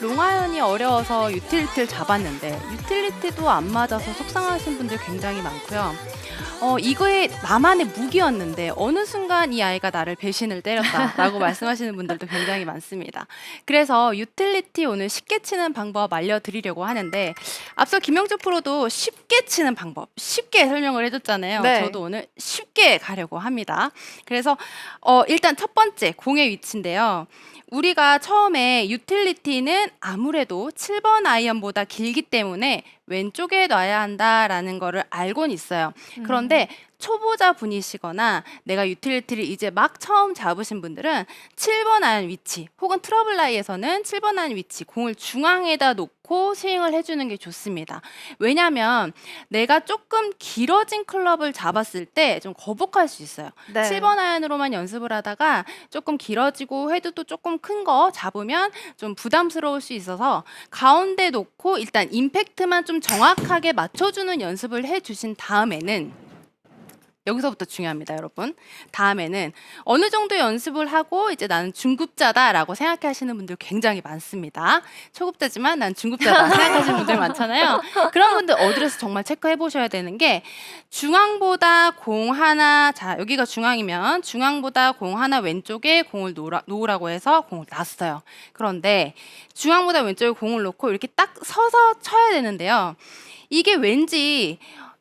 롱아연이 어려워서 유틸리티를 잡았는데 유틸리티도 안 맞아서 속상하신 분들 굉장히 많고요. 어, 이거에 나만의 무기였는데 어느 순간 이 아이가 나를 배신을 때렸다라고 말씀하시는 분들도 굉장히 많습니다. 그래서 유틸리티 오늘 쉽게 치는 방법 알려드리려고 하는데 앞서 김영주 프로도 쉽게 치는 방법 쉽게 설명을 해줬잖아요. 네. 저도 오늘 쉽게 가려고 합니다. 그래서 어, 일단 첫 번째 공의 위치인데요. 우리가 처음에 유틸리티는 아무래도 7번 아이언보다 길기 때문에 왼쪽에 놔야 한다라는 거를 알고는 있어요. 그런데 초보자 분이시거나 내가 유틸리티를 이제 막 처음 잡으신 분들은 7번 아이언 위치 혹은 트러블 라이에서는 7번 아이언 위치 공을 중앙에다 놓고 스윙을 해주는 게 좋습니다. 왜냐하면 내가 조금 길어진 클럽을 잡았을 때 좀 거북할 수 있어요. 네. 7번 아이언으로만 연습을 하다가 조금 길어지고 헤드도 조금 큰 거 잡으면 좀 부담스러울 수 있어서 가운데 놓고 일단 임팩트만 좀 정확하게 맞춰주는 연습을 해주신 다음에는 여기서부터 중요합니다, 여러분. 다음에는 어느 정도 연습을 하고 이제 나는 중급자다라고 생각하시는 분들 굉장히 많습니다. 초급자지만 난 중급자다 생각하시는 분들 많잖아요. 그런 분들 어디에서 정말 체크해 보셔야 되는 게 중앙보다 공 하나 자 여기가 중앙이면 중앙보다 공 하나 왼쪽에 공을 놓으라, 놓으라고 해서 공을 놨어요. 그런데 중앙보다 왼쪽에 공을 놓고 이렇게 딱 서서 쳐야 되는데요. 이게 왠지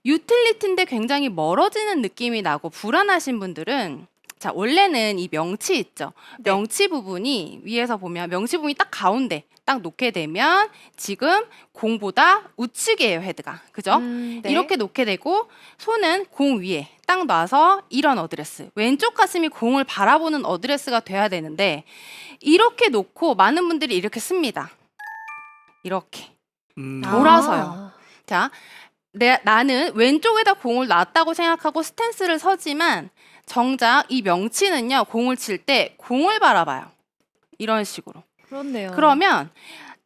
유틸리티인데 굉장히 멀어지는 느낌이 나고 불안하신 분들은 자 원래는 이 명치 있죠 네. 명치 부분이 위에서 보면 명치 부분이 딱 가운데 딱 놓게 되면 지금 공보다 우측이에요 헤드가 그죠 음, 네. 이렇게 놓게 되고 손은 공 위에 딱 놔서 이런 어드레스 왼쪽 가슴이 공을 바라보는 어드레스가 돼야 되는데 이렇게 놓고 많은 분들이 이렇게 씁니다 이렇게 음. 아. 돌아서요. 자, 내, 나는 왼쪽에다 공을 놨다고 생각하고 스탠스를 서지만 정작 이 명치는요 공을 칠 때 공을 바라봐요. 이런 식으로. 그렇네요. 그러면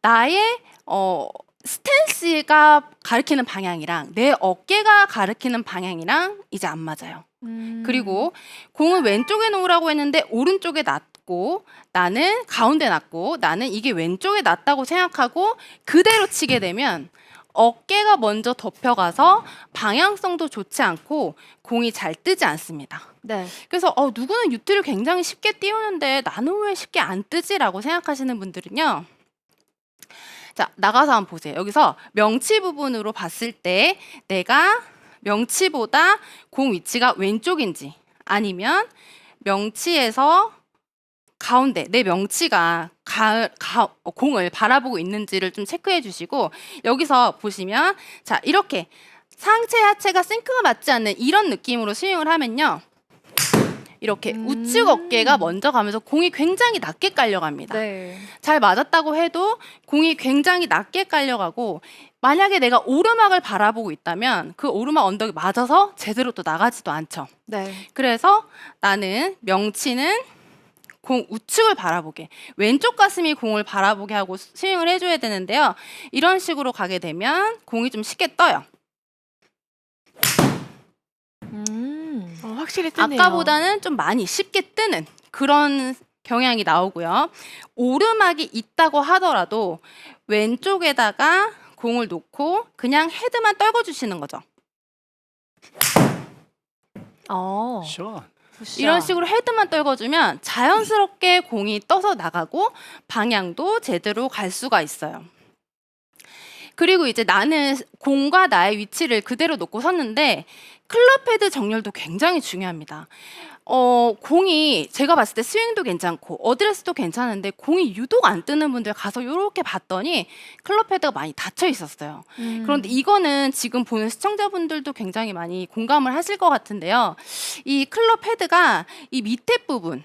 나의 어, 스탠스가 가리키는 방향이랑 내 어깨가 가리키는 방향이랑 이제 안 맞아요. 음. 그리고 공을 왼쪽에 놓으라고 했는데 오른쪽에 놨고 나는 가운데 놨고 나는 이게 왼쪽에 놨다고 생각하고 그대로 치게 되면 어깨가 먼저 덮여가서 방향성도 좋지 않고 공이 잘 뜨지 않습니다. 네. 그래서 어, 누구는 유티를 굉장히 쉽게 띄우는데 나는 왜 쉽게 안 뜨지라고 생각하시는 분들은요. 자 나가서 한번 보세요. 여기서 명치 부분으로 봤을 때 내가 명치보다 공 위치가 왼쪽인지 아니면 명치에서 가운데 내 명치가 가, 가- 어, 공을 바라보고 있는지를 좀 체크해 주시고 여기서 보시면 자 이렇게 상체 하체가 싱크가 맞지 않는 이런 느낌으로 스윙을 하면요 이렇게 음. 우측 어깨가 먼저 가면서 공이 굉장히 낮게 깔려갑니다. 네. 잘 맞았다고 해도 공이 굉장히 낮게 깔려가고 만약에 내가 오르막을 바라보고 있다면 그 오르막 언덕이 맞아서 제대로 또 나가지도 않죠. 네. 그래서 나는 명치는 공 우측을 바라보게 왼쪽 가슴이 공을 바라보게 하고 스윙을 해줘야 되는데요. 이런 식으로 가게 되면 공이 좀 쉽게 떠요. 음. 어, 확실히 뜨네요. 아까보다는 좀 많이 쉽게 뜨는 그런 경향이 나오고요. 오르막이 있다고 하더라도 왼쪽에다가 공을 놓고 그냥 헤드만 떨궈 주시는 거죠. 어. 시원. 이런 식으로 헤드만 떨궈주면 자연스럽게 공이 떠서 나가고 방향도 제대로 갈 수가 있어요. 그리고 이제 나는 공과 나의 위치를 그대로 놓고 섰는데 클럽 헤드 정렬도 굉장히 중요합니다. 어, 공이 제가 봤을 때 스윙도 괜찮고 어드레스도 괜찮은데 공이 유독 안 뜨는 분들 가서 이렇게 봤더니 클럽 헤드가 많이 닫혀 있었어요. 음. 그런데 이거는 지금 보는 시청자분들도 굉장히 많이 공감을 하실 것 같은데요. 이 클럽 헤드가 이 밑에 부분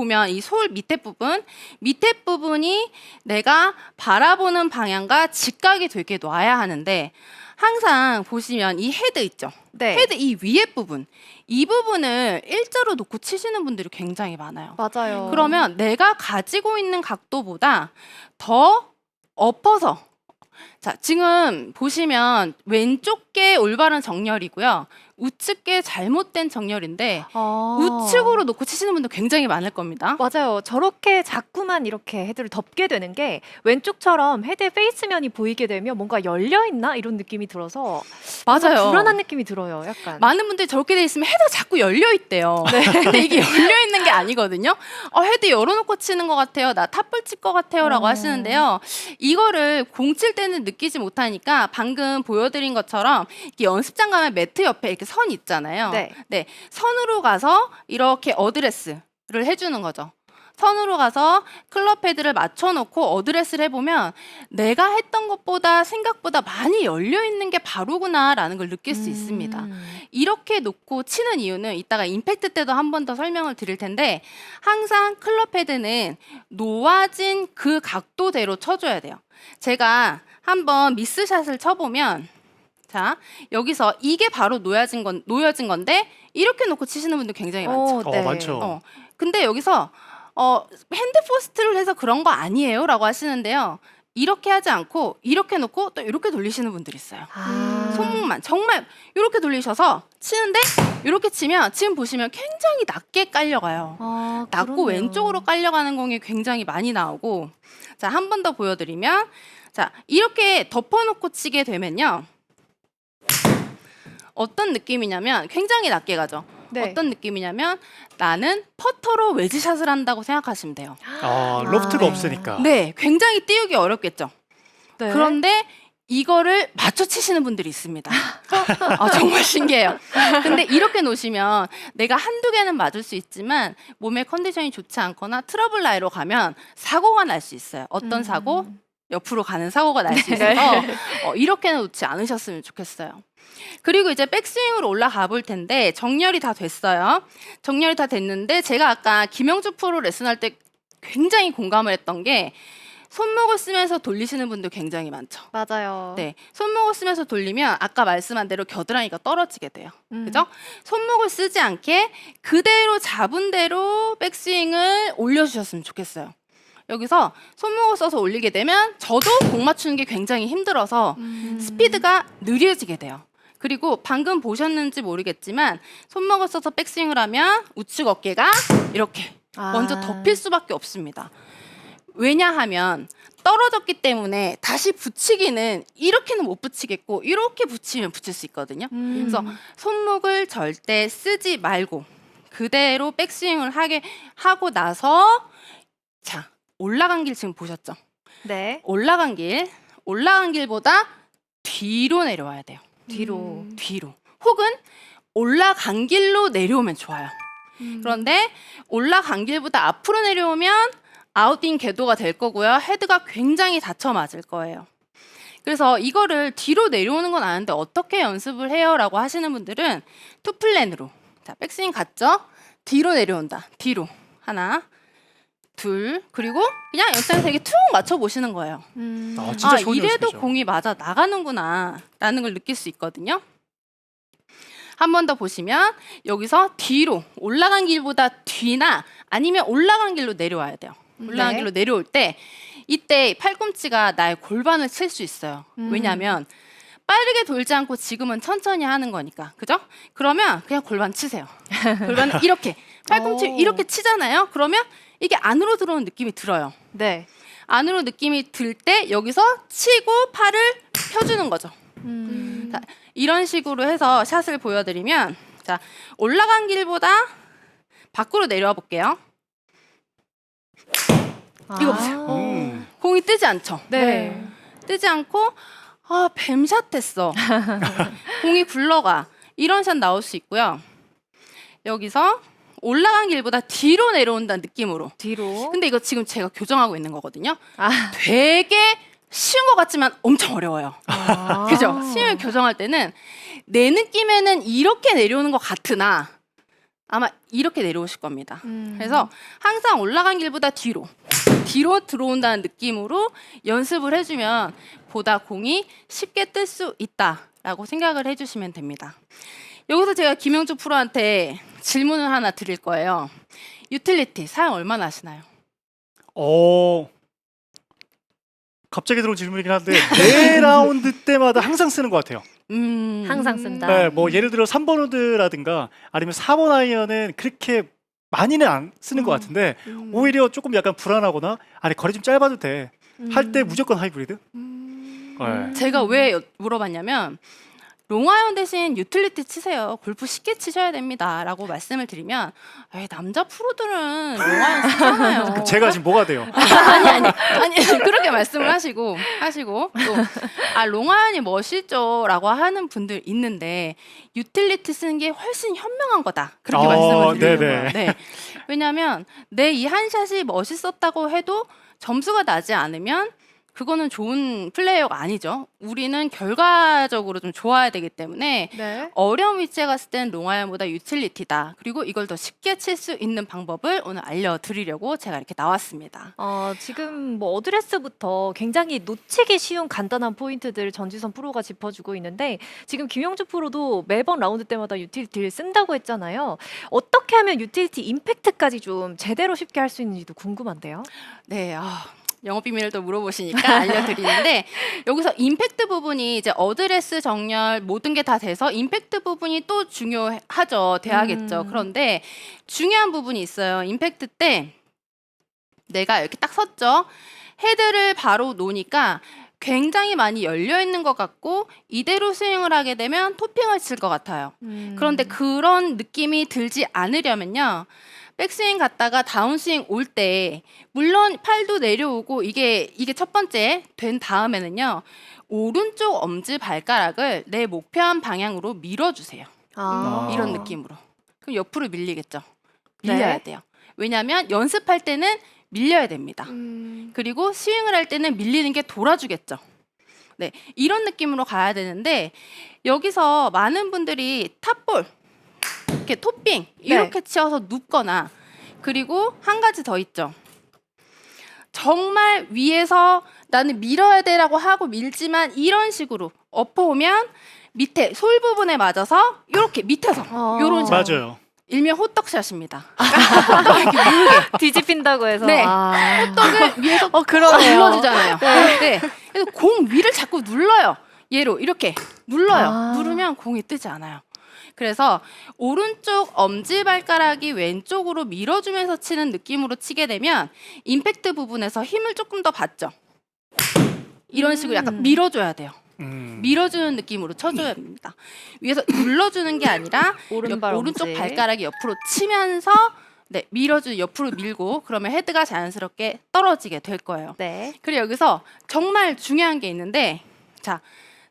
보면 이 솔 밑에 부분 밑에 부분이 내가 바라보는 방향과 직각이 되게 놔야 하는데 항상 보시면 이 헤드 있죠. 네. 헤드 이 위에 부분 이 부분을 일자로 놓고 치시는 분들이 굉장히 많아요. 맞아요. 그러면 내가 가지고 있는 각도보다 더 엎어서 자 지금 보시면 왼쪽 우측계 올바른 정렬이고요. 우측계 잘못된 정렬인데 어. 우측으로 놓고 치시는 분도 굉장히 많을 겁니다. 맞아요. 저렇게 자꾸만 이렇게 헤드를 덮게 되는 게 왼쪽처럼 헤드의 페이스면이 보이게 되면 뭔가 열려 있나 이런 느낌이 들어서 맞아요. 불안한 느낌이 들어요. 약간. 많은 분들이 저렇게 돼 있으면 헤드가 자꾸 열려 있대요. 근데 이게 열려 있는 게 아니거든요. 어, 헤드 열어놓고 치는 것 같아요. 나 탑볼 칠 것 같아요라고 어. 하시는데요. 이거를 공 칠 때는 느끼지 못하니까 방금 보여드린 것처럼 이렇게 연습장 가면 매트 옆에 이렇게 선 있잖아요. 네. 선으로 가서 이렇게 어드레스를 해주는 거죠. 선으로 가서 클럽 헤드를 맞춰놓고 어드레스를 해보면 내가 했던 것보다 생각보다 많이 열려 있는 게 바로구나라는 걸 느낄 수 있습니다. 음. 이렇게 놓고 치는 이유는 이따가 임팩트 때도 한 번 더 설명을 드릴 텐데 항상 클럽 헤드는 놓아진 그 각도대로 쳐줘야 돼요. 제가 한번 미스샷을 쳐보면 자 여기서 이게 바로 놓여진 건 놓여진 건데 이렇게 놓고 치시는 분들 굉장히 많죠. 어, 네. 어, 많죠. 어, 근데 여기서 어, 핸드 포스트를 해서 그런 거 아니에요라고 하시는데요. 이렇게 하지 않고 이렇게 놓고 또 이렇게 돌리시는 분들이 있어요. 아. 손목만 정말 이렇게 돌리셔서 치는데 이렇게 치면 지금 보시면 굉장히 낮게 깔려가요. 아, 낮고 그러네요. 왼쪽으로 깔려가는 공이 굉장히 많이 나오고 자 한 번 더 보여드리면 자 이렇게 덮어놓고 치게 되면요 어떤 느낌이냐면 굉장히 낮게 가죠. 네. 어떤 느낌이냐면 나는 퍼터로 웨지샷을 한다고 생각하시면 돼요. 아, 로프트가 아. 없으니까. 네, 굉장히 띄우기 어렵겠죠. 네. 그런데 이거를 맞춰 치시는 분들이 있습니다. 아, 정말 신기해요. 근데 이렇게 놓으시면 내가 한두 개는 맞을 수 있지만 몸의 컨디션이 좋지 않거나 트러블 라이로 가면 사고가 날 수 있어요. 어떤 음. 사고? 옆으로 가는 사고가 날수 네. 있어서 어, 이렇게는 놓지 않으셨으면 좋겠어요. 그리고 이제 백스윙으로 올라가 볼 텐데 정렬이 다 됐어요. 정렬이 다 됐는데 제가 아까 김영주 프로 레슨할 때 굉장히 공감을 했던 게 손목을 쓰면서 돌리시는 분들 굉장히 많죠. 맞아요. 네, 손목을 쓰면서 돌리면 아까 말씀한 대로 겨드랑이가 떨어지게 돼요. 음. 그죠? 손목을 쓰지 않게 그대로 잡은 대로 백스윙을 올려주셨으면 좋겠어요. 여기서 손목을 써서 올리게 되면 저도 공 맞추는 게 굉장히 힘들어서 음. 스피드가 느려지게 돼요. 그리고 방금 보셨는지 모르겠지만 손목을 써서 백스윙을 하면 우측 어깨가 이렇게 아. 먼저 덮일 수밖에 없습니다. 왜냐하면 떨어졌기 때문에 다시 붙이기는 이렇게는 못 붙이겠고 이렇게 붙이면 붙일 수 있거든요. 음. 그래서 손목을 절대 쓰지 말고 그대로 백스윙을 하게 하고 나서 자 올라간 길 지금 보셨죠? 네. 올라간 길 올라간 길보다 뒤로 내려와야 돼요. 뒤로. 음. 뒤로 혹은 올라간 길로 내려오면 좋아요. 음. 그런데 올라간 길보다 앞으로 내려오면 아웃인 궤도가 될 거고요. 헤드가 굉장히 다쳐 맞을 거예요. 그래서 이거를 뒤로 내려오는 건 아는데 어떻게 연습을 해요 라고 하시는 분들은 투 플랜으로 자 백스윙 갔죠? 뒤로 내려온다. 뒤로 하나 둘 그리고 그냥 연습장에서 이렇게 툭 맞춰 보시는 거예요. 음. 아, 진짜 아 좋은 이래도 연습이죠. 공이 맞아 나가는구나라는 걸 느낄 수 있거든요. 한 번 더 보시면 여기서 뒤로 올라간 길보다 뒤나 아니면 올라간 길로 내려와야 돼요. 올라간 네. 길로 내려올 때 이때 팔꿈치가 나의 골반을 칠 수 있어요. 음. 왜냐하면 빠르게 돌지 않고 지금은 천천히 하는 거니까. 그죠? 그러면 그냥 골반 치세요. 골반 이렇게 팔꿈치 오. 이렇게 치잖아요. 그러면 이게 안으로 들어오는 느낌이 들어요. 네. 안으로 느낌이 들 때 여기서 치고 팔을 펴주는 거죠. 음. 자, 이런 식으로 해서 샷을 보여드리면 자 올라간 길보다 밖으로 내려와 볼게요. 이거 보세요. 아. 음. 공이 뜨지 않죠. 네. 뜨지 않고 아 뱀샷 했어. 공이 굴러가 이런 샷 나올 수 있고요. 여기서 올라간 길보다 뒤로 내려온다는 느낌으로. 뒤로. 근데 이거 지금 제가 교정하고 있는 거거든요. 아. 되게 쉬운 것 같지만 엄청 어려워요. 아. 그죠? 시험을 교정할 때는 내 느낌에는 이렇게 내려오는 것 같으나 아마 이렇게 내려오실 겁니다. 음. 그래서 항상 올라간 길보다 뒤로 뒤로 들어온다는 느낌으로 연습을 해주면 보다 공이 쉽게 뜰 수 있다라고 생각을 해주시면 됩니다. 여기서 제가 김영주 프로한테 질문을 하나 드릴 거예요. 유틸리티 사용 얼마나 하시나요? 어. 갑자기 들어온 질문이긴 한데 네 라운드 때마다 항상 쓰는 것 같아요. 음. 항상 쓴다. 네, 뭐 예를 들어 3번 우드라든가 아니면 4번 아이언은 그렇게 많이는 안 쓰는 것 음. 같은데 음. 오히려 조금 약간 불안하거나 아니 거리 좀 짧아도 돼. 할때 음. 무조건 하이브리드? 음. 네. 제가 왜 여- 물어봤냐면 롱아이언 대신 유틸리티 치세요. 골프 쉽게 치셔야 됩니다 라고 말씀을 드리면 에이, 남자 프로들은 롱아이언 쓰잖아요. 그 제가 지금 뭐가 돼요? 아니 아니 아니 그렇게 말씀을 하시고 하시고 또아 롱아이언이 멋있죠라고 하는 분들 있는데 유틸리티 쓰는 게 훨씬 현명한 거다 그렇게 어, 말씀을 드리는. 거예요. 네. 왜냐하면 내 이 한 샷이 멋있었다고 해도 점수가 나지 않으면 그거는 좋은 플레이어가 아니죠. 우리는 결과적으로 좀 좋아야 되기 때문에 네. 어려운 위치에 갔을 땐 롱아이언보다 유틸리티다. 그리고 이걸 더 쉽게 칠 수 있는 방법을 오늘 알려드리려고 제가 이렇게 나왔습니다. 어, 지금 뭐 어드레스부터 굉장히 놓치기 쉬운 간단한 포인트들 전지선 프로가 짚어주고 있는데 지금 김영주 프로도 매번 라운드 때마다 유틸리티를 쓴다고 했잖아요. 어떻게 하면 유틸리티 임팩트까지 좀 제대로 쉽게 할 수 있는지도 궁금한데요. 네, 아, 영업 비밀을 또 물어보시니까 알려드리는데 여기서 임팩트 부분이 이제 어드레스 정렬 모든 게 다 돼서 임팩트 부분이 또 중요하죠, 돼야겠죠. 음. 그런데 중요한 부분이 있어요. 임팩트 때 내가 이렇게 딱 섰죠. 헤드를 바로 놓으니까 굉장히 많이 열려 있는 것 같고 이대로 스윙을 하게 되면 토핑을 칠 것 같아요. 음. 그런데 그런 느낌이 들지 않으려면요. 백스윙 갔다가 다운스윙 올 때 물론 팔도 내려오고 이게 이게 첫 번째 된 다음에는요. 오른쪽 엄지 발가락을 내 목표한 방향으로 밀어주세요. 아. 아. 이런 느낌으로. 그럼 옆으로 밀리겠죠. 네. 밀려야 돼요. 왜냐하면 연습할 때는 밀려야 됩니다. 음. 그리고 스윙을 할 때는 밀리는 게 돌아주겠죠. 네, 이런 느낌으로 가야 되는데 여기서 많은 분들이 탑볼 이렇게 토핑 이렇게 치어서 눕거나 그리고 한 가지 더 있죠. 정말 위에서 나는 밀어야 돼라고 하고 밀지만 이런 식으로 엎어 오면 밑에 솔 부분에 맞아서 이렇게 밑에서 어. 요런 식으로 맞아요. 일명 호떡샷입니다. 뒤집힌다고 해서. 네. 아. 호떡을 위에서 어, 그러네요. 눌러주잖아요. 네. 그래서 공 위를 자꾸 눌러요. 얘로 이렇게 눌러요. 아. 누르면 공이 뜨지 않아요. 그래서 오른쪽 엄지 발가락이 왼쪽으로 밀어주면서 치는 느낌으로 치게 되면 임팩트 부분에서 힘을 조금 더 받죠. 이런 식으로 약간 음. 밀어줘야 돼요. 음. 밀어주는 느낌으로 쳐줘야 됩니다. 위에서 눌러주는 게 아니라 오른발 옆- 오른쪽 엄지. 발가락이 옆으로 치면서 네 밀어주 옆으로 밀고 그러면 헤드가 자연스럽게 떨어지게 될 거예요. 네. 그리고 여기서 정말 중요한 게 있는데 자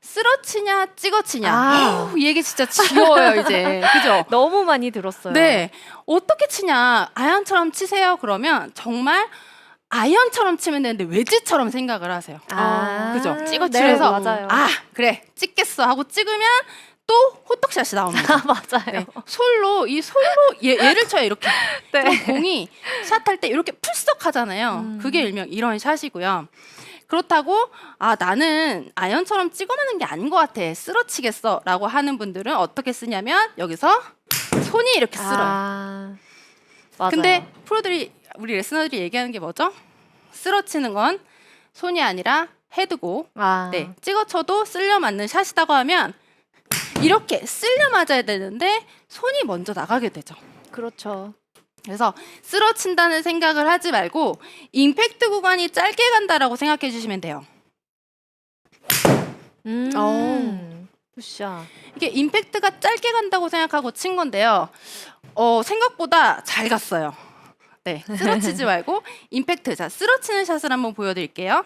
쓰러치냐 찍어치냐 아. 이 얘기 진짜 지워요 이제 그죠? 너무 많이 들었어요. 네 어떻게 치냐 아이언처럼 치세요 그러면 정말 아이언처럼 치면 되는데 웨지처럼 생각을 하세요. 아. 그죠? 네, 찍어치면서 맞아요. 아 그래 찍겠어 하고 찍으면 또 호떡샷이 나옵니다. 아, 맞아요. 네. 솔로 이 솔로 얘, 얘를 쳐요 이렇게 네. 공이 샷 할 때 이렇게 풀썩 하잖아요. 음. 그게 일명 이런 샷이고요. 그렇다고 아 나는 아이언처럼 찍어내는 게 아닌 것 같아 쓰러치겠어 라고 하는 분들은 어떻게 쓰냐면 여기서 손이 이렇게 쓸어요. 아. 맞아요. 근데 프로들이 우리 레슨너들이 얘기하는 게 뭐죠? 쓰러치는 건 손이 아니라 헤드고 아. 네, 찍어쳐도 쓸려 맞는 샷이라고 하면 이렇게 쓸려 맞아야 되는데 손이 먼저 나가게 되죠. 그렇죠. 그래서 쓰러친다는 생각을 하지 말고 임팩트 구간이 짧게 간다라고 생각해 주시면 돼요. 음. 어. 굿샷. 이게 임팩트가 짧게 간다고 생각하고 친 건데요. 어, 생각보다 잘 갔어요. 네, 쓰러치지 말고 임팩트. 자, 쓰러치는 샷을 한번 보여드릴게요.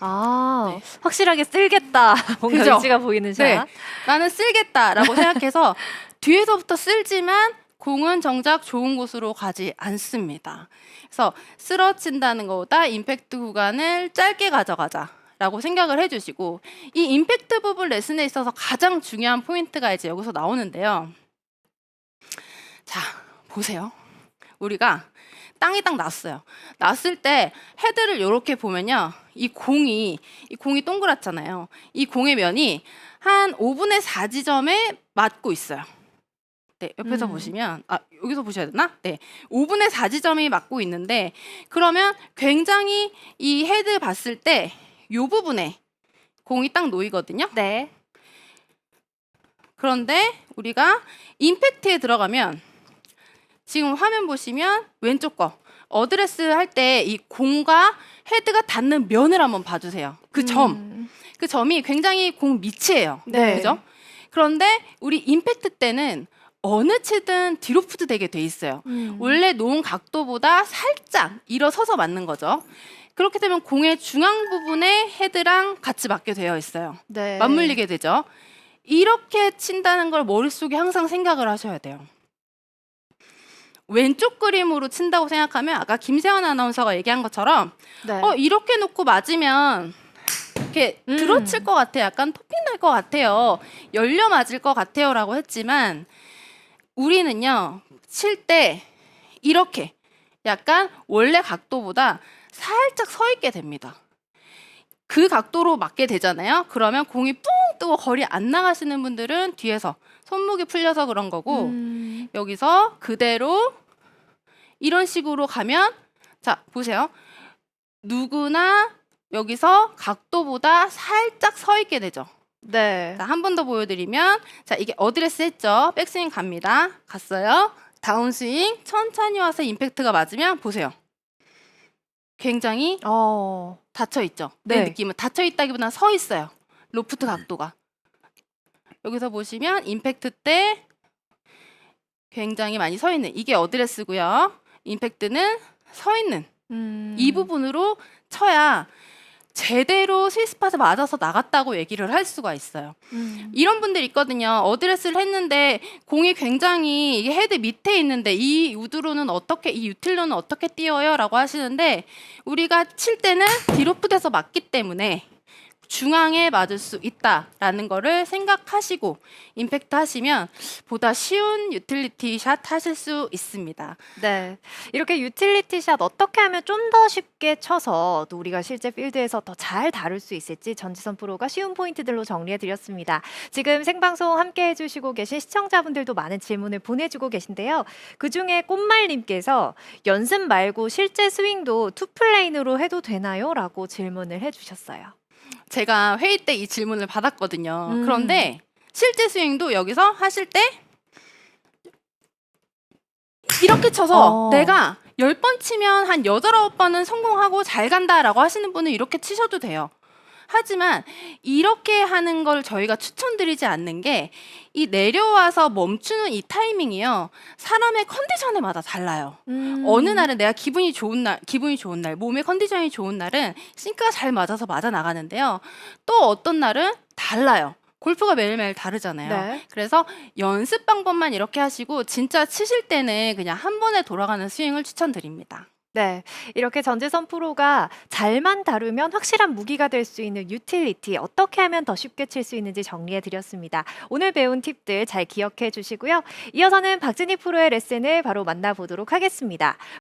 아, 네. 확실하게 쓸겠다. 뭔가 그죠? 의지가 보이는 샷. 네. 나는 쓸겠다라고 생각해서 뒤에서부터 쓸지만 공은 정작 좋은 곳으로 가지 않습니다. 그래서 쓰러친다는 것보다 임팩트 구간을 짧게 가져가자 라고 생각을 해주시고 이 임팩트 부분 레슨에 있어서 가장 중요한 포인트가 이제 여기서 나오는데요. 자 보세요. 우리가 땅이 딱 났어요. 났을 때 헤드를 이렇게 보면요. 이 공이 이 공이 동그랗잖아요. 이 공의 면이 한 5분의 4 지점에 맞고 있어요. 네, 옆에서 음. 보시면 아 여기서 보셔야 되나? 네, 5분의 4 지점이 맞고 있는데 그러면 굉장히 이 헤드 봤을 때이 부분에 공이 딱 놓이거든요. 네. 그런데 우리가 임팩트에 들어가면 지금 화면 보시면 왼쪽 거 어드레스 할 때 이 공과 헤드가 닿는 면을 한번 봐주세요. 그 점, 음. 그 점이 굉장히 공 밑이에요. 네. 그죠? 그런데 우리 임팩트 때는 어느 치든 디로프트 되게 돼 있어요. 음. 원래 놓은 각도보다 살짝 일어서서 맞는 거죠. 그렇게 되면 공의 중앙 부분에 헤드랑 같이 맞게 되어 있어요. 네. 맞물리게 되죠. 이렇게 친다는 걸 머릿속에 항상 생각을 하셔야 돼요. 왼쪽 그림으로 친다고 생각하면 아까 김세원 아나운서가 얘기한 것처럼 네. 어 이렇게 놓고 맞으면 이렇게 음. 들어칠 것 같아. 약간 토핑 날 것 같아요. 열려 맞을 것 같아요라고 했지만 우리는요. 칠 때 이렇게 약간 원래 각도보다 살짝 서 있게 됩니다. 그 각도로 맞게 되잖아요. 그러면 공이 뿡 뜨고 거리 안 나가시는 분들은 뒤에서 손목이 풀려서 그런 거고 음. 여기서 그대로 이런 식으로 가면 자 보세요 누구나 여기서 각도보다 살짝 서 있게 되죠 네. 자 한 번 더 보여드리면 자 이게 어드레스 했죠? 백스윙 갑니다. 갔어요. 다운스윙 천천히 와서 임팩트가 맞으면 보세요. 굉장히 어. 닫혀 있죠? 내 네. 느낌은 닫혀 있다기보다 서 있어요. 로프트 각도가. 여기서 보시면 임팩트 때 굉장히 많이 서 있는 이게 어드레스고요. 임팩트는 서 있는. 음. 이 부분으로 쳐야 제대로 스위스팟에 맞아서 나갔다고 얘기를 할 수가 있어요. 음. 이런 분들 있거든요. 어드레스를 했는데 공이 굉장히 이게 헤드 밑에 있는데 이 우드로는 어떻게 이 유틸로는 어떻게 띄어요라고 하시는데 우리가 칠 때는 디로프돼서 맞기 때문에 중앙에 맞을 수 있다라는 거를 생각하시고 임팩트 하시면 보다 쉬운 유틸리티 샷 하실 수 있습니다. 네. 이렇게 유틸리티 샷 어떻게 하면 좀 더 쉽게 쳐서 또 우리가 실제 필드에서 더 잘 다룰 수 있을지 전지선 프로가 쉬운 포인트들로 정리해 드렸습니다. 지금 생방송 함께 해 주시고 계신 시청자분들도 많은 질문을 보내 주고 계신데요. 그 중에 꽃말 님께서 연습 말고 실제 스윙도 투플레인으로 해도 되나요? 라고 질문을 해 주셨어요. 제가 회의 때 이 질문을 받았거든요. 음. 그런데 실제 스윙도 여기서 하실 때 이렇게 쳐서 어. 내가 10번 치면 한 8, 9번은 성공하고 잘 간다라고 하시는 분은 이렇게 치셔도 돼요. 하지만 이렇게 하는 걸 저희가 추천드리지 않는 게 이 내려와서 멈추는 이 타이밍이요. 사람의 컨디션에 마다 달라요. 음. 어느 날은 내가 기분이 좋은 날, 기분이 좋은 날, 몸의 컨디션이 좋은 날은 싱크가 잘 맞아서 맞아 나가는데요. 또 어떤 날은 달라요. 골프가 매일매일 다르잖아요. 네. 그래서 연습 방법만 이렇게 하시고 진짜 치실 때는 그냥 한 번에 돌아가는 스윙을 추천드립니다. 네, 이렇게 전재선 프로가 잘만 다루면 확실한 무기가 될 수 있는 유틸리티 어떻게 하면 더 쉽게 칠 수 있는지 정리해 드렸습니다. 오늘 배운 팁들 잘 기억해 주시고요. 이어서는 박진희 프로의 레슨을 바로 만나보도록 하겠습니다.